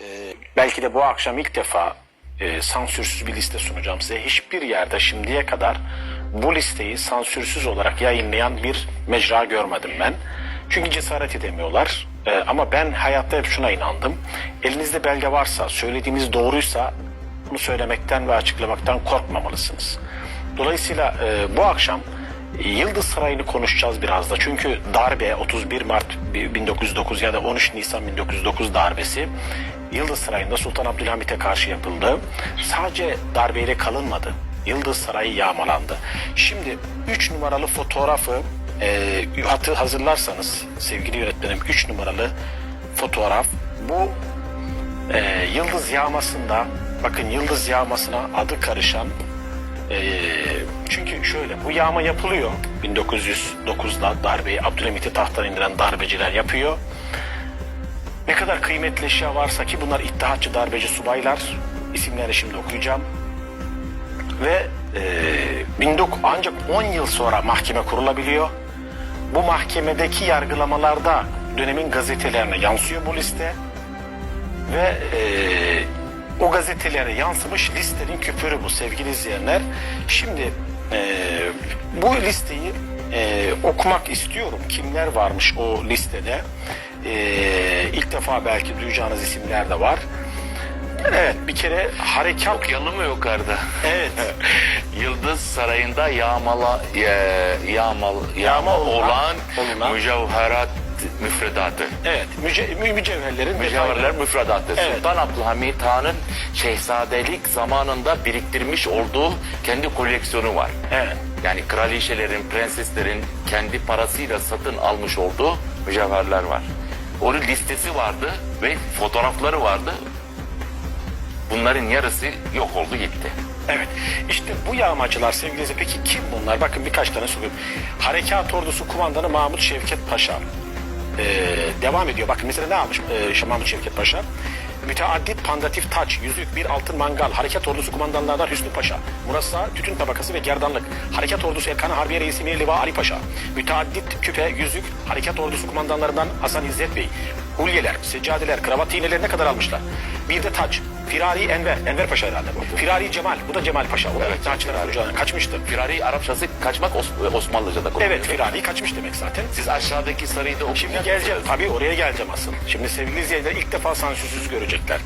Ee, belki de bu akşam ilk defa e, sansürsüz bir liste sunacağım size. Hiçbir yerde şimdiye kadar bu listeyi sansürsüz olarak yayınlayan bir mecra görmedim ben. Çünkü cesaret edemiyorlar. Ee, ama ben hayatta hep şuna inandım. Elinizde belge varsa, söylediğiniz doğruysa bunu söylemekten ve açıklamaktan korkmamalısınız. Dolayısıyla e, bu akşam Yıldız Sarayı'nı konuşacağız biraz da. Çünkü darbe 31 Mart 1909 ya da 13 Nisan 1909 darbesi Yıldız Sarayı'nda Sultan Abdülhamit'e karşı yapıldı. Sadece darbeyle kalınmadı. Yıldız Sarayı yağmalandı. Şimdi 3 numaralı fotoğrafı e, hatı hazırlarsanız sevgili yönetmenim 3 numaralı fotoğraf bu e, yıldız yağmasında bakın yıldız yağmasına adı karışan e, çünkü şöyle bu yağma yapılıyor 1909'da darbeyi Abdülhamit'i tahttan indiren darbeciler yapıyor. Ne kadar kıymetli eşya varsa ki bunlar iddiatçı darbeci subaylar isimlerini şimdi okuyacağım ve e, 19 ancak 10 yıl sonra mahkeme kurulabiliyor. Bu mahkemedeki yargılamalarda dönemin gazetelerine yansıyor bu liste ve e, o gazetelere yansımış listenin küpürü bu sevgili izleyenler. Şimdi e, bu listeyi e, okumak istiyorum. Kimler varmış o listede? E, ilk defa belki duyacağınız isimler de var. Evet bir kere harekat Okuyalım mı yukarıda? Evet. Yıldız Sarayı'nda yağmala, e, yağmal, yağma olan- olan mücevherat müfredatı. Evet, müce, mü- mücevherlerin Mücevherler müfredatı. Evet. Sultan Abdülhamit Han'ın şehzadelik zamanında biriktirmiş olduğu kendi koleksiyonu var. Evet. Yani kraliçelerin, prenseslerin kendi parasıyla satın almış olduğu mücevherler var. Onun listesi vardı ve fotoğrafları vardı. Bunların yarısı yok oldu gitti. Evet. İşte bu yağmacılar sevgili izleyiciler, Peki kim bunlar? Bakın birkaç tane soruyorum. Harekat Ordusu Kumandanı Mahmut Şevket Paşa. Ee, devam ediyor. Bakın mesela ne yapmış ee, Mahmut Şevket Paşa? Müteaddit pandatif taç, yüzük, bir altın mangal, Harekat Ordusu kumandanlarından Hüsnü Paşa, Murassa, tütün tabakası ve gerdanlık, Harekat Ordusu Erkanı Harbiye Reisi Mir Liva Ali Paşa, müteaddit küpe, yüzük, Harekat Ordusu kumandanlarından Hasan İzzet Bey, hulyeler, seccadeler, kravat iğneleri ne kadar almışlar? Bir de taç, Firari Enver, Enver Paşa herhalde bu. Firari Cemal, bu da Cemal Paşa. O da Evet, Firari. kucağına kaçmıştı. Firari Arapçası kaçmak Os- Osmanlıca'da kullanılıyor. Evet, Firari kaçmış demek zaten. Siz aşağıdaki sarıyı da okuyun. Şimdi geleceğim. Tabii oraya geleceğim asıl. Şimdi sevgili izleyiciler ilk defa sansürsüz görecekler.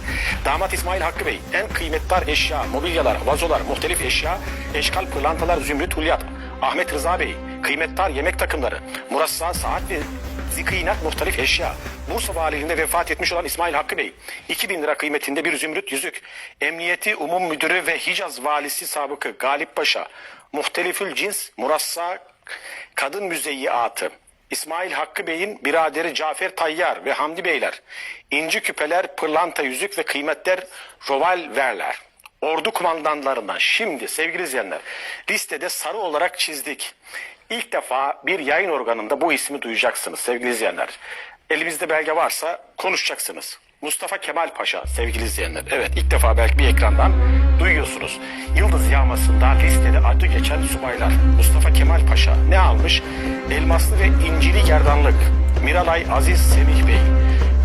Damat İsmail Hakkı Bey en kıymetli eşya, mobilyalar, vazolar, muhtelif eşya, eşkal, pırlantalar, zümrüt, hulyat. Ahmet Rıza Bey, kıymetli yemek takımları, murassa, saat ve zikrinat muhtelif eşya. Bursa valiliğinde vefat etmiş olan İsmail Hakkı Bey, 2000 lira kıymetinde bir zümrüt yüzük. Emniyeti Umum Müdürü ve Hicaz Valisi Sabıkı Galip Paşa, muhtelifül cins, murassa, kadın müzeyyiatı. İsmail Hakkı Bey'in biraderi Cafer Tayyar ve Hamdi Beyler, inci küpeler, pırlanta yüzük ve kıymetler rovalverler. Ordu kumandanlarından şimdi sevgili izleyenler listede sarı olarak çizdik. İlk defa bir yayın organında bu ismi duyacaksınız sevgili izleyenler. Elimizde belge varsa konuşacaksınız. Mustafa Kemal Paşa sevgili izleyenler. Evet ilk defa belki bir ekrandan duyuyorsunuz. Yıldız yağmasında listede adı geçen subaylar. Mustafa Kemal Paşa ne almış? Elmaslı ve incili gerdanlık. Miralay Aziz Semih Bey.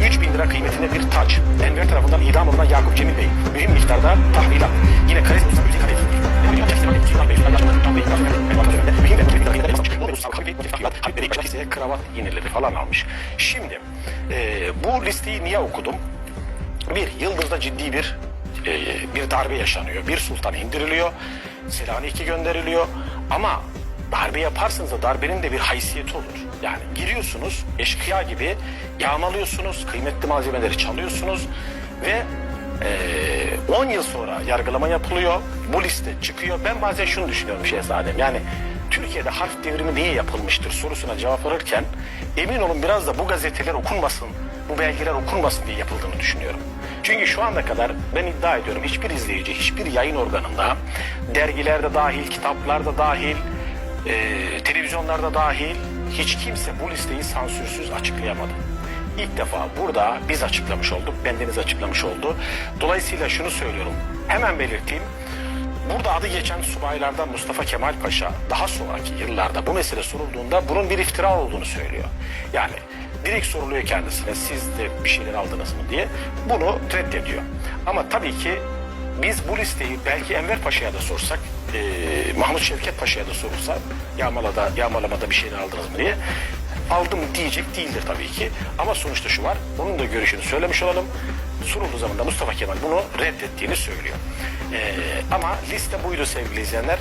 3000 lira kıymetinde bir taç. Enver tarafından idam olunan Yakup Cemil Bey. Mühim miktarda tahvilat. Yine Kares Mustafa Müzik Kares. kravat iğneleri falan almış. Şimdi e, bu listeyi niye okudum? Bir, Yıldız'da ciddi bir e, bir darbe yaşanıyor. Bir sultan indiriliyor. Selanik'e gönderiliyor. Ama darbe yaparsınız da darbenin de bir haysiyeti olur. Yani giriyorsunuz eşkıya gibi yağmalıyorsunuz, kıymetli malzemeleri çalıyorsunuz ve e, 10 yıl sonra yargılama yapılıyor. Bu liste çıkıyor. Ben bazen şunu düşünüyorum şehzadem. Yani Türkiye'de harf devrimi niye yapılmıştır sorusuna cevap alırken emin olun biraz da bu gazeteler okunmasın, bu belgeler okunmasın diye yapıldığını düşünüyorum. Çünkü şu ana kadar ben iddia ediyorum hiçbir izleyici, hiçbir yayın organında, dergilerde dahil, kitaplarda dahil, e, televizyonlarda dahil hiç kimse bu listeyi sansürsüz açıklayamadı. İlk defa burada biz açıklamış olduk, bendeniz açıklamış oldu. Dolayısıyla şunu söylüyorum, hemen belirteyim. Burada adı geçen subaylardan Mustafa Kemal Paşa daha sonraki yıllarda bu mesele sorulduğunda bunun bir iftira olduğunu söylüyor. Yani direkt soruluyor kendisine siz de bir şeyler aldınız mı diye bunu reddediyor. Ama tabii ki biz bu listeyi belki Enver Paşa'ya da sorsak, e, Mahmut Şevket Paşa'ya da sorulsa yağmalada, yağmalamada bir şeyler aldınız mı diye aldım diyecek değildir tabii ki. Ama sonuçta şu var, onun da görüşünü söylemiş olalım. Sorulduğu zaman da Mustafa Kemal bunu reddettiğini söylüyor. E, ama liste buydu sevgili izleyenler.